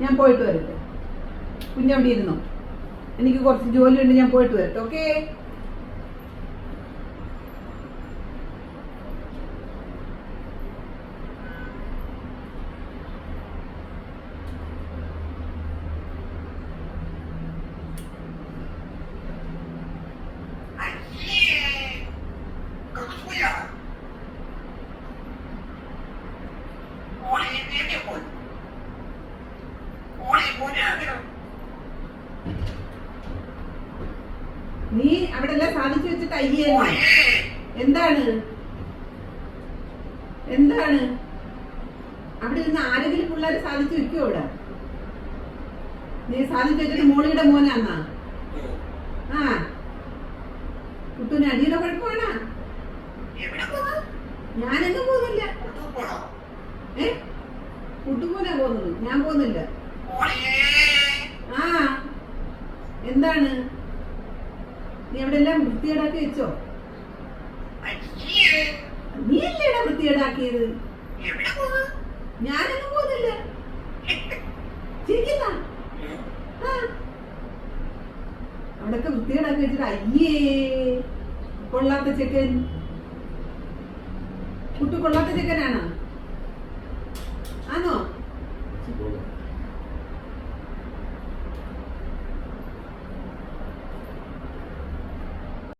ഞാൻ പോയിട്ട് വരട്ടെ. കുഞ്ഞവിടെ ഇരുന്നോ? എനിക്ക് കുറച്ച് ജോലിയുണ്ട് ഞാൻ പോയിട്ട് വരട്ടെ ഓക്കേ നീ അവിടെ എല്ലാം സാധിച്ചു വെച്ചിട്ട് അയ്യോ എന്താണ്? എന്താണ്? അവിടെ നിന്ന് ആരെങ്കിലും പിള്ളേർ സാധിച്ചു വെക്കുവോ ഇവിടെ നീ സാധിച്ചു വെച്ചിട്ട് മോളിയുടെ മോനാന്നാ? ആ. കുട്ടുവിന് അടിയുടെ കുഴപ്പമാണാ? ഞാനെന്നും ഞാനെങ്ങും പോകുന്നില്ല. ഏ? കുട്ടുപോനാ പോകുന്നത്. ഞാൻ പോകുന്നില്ല. എന്താണ്? നീ അവിടെ എല്ലാം വൃത്തികേടാക്കി വെച്ചോ? നീ അല്ലേടാ വൃത്തികേടാക്കിയത്? ഞാനൊന്നും പോകുന്നില്ല ചിരിക്കുന്ന? അവിടൊക്കെ വൃത്തികേടാക്കി വെച്ചിട്ട് അയ്യേ കൊള്ളാത്ത ചെക്കൻ. കുട്ടി കൊള്ളാത്ത ചെക്കനാണോ? ആണോ?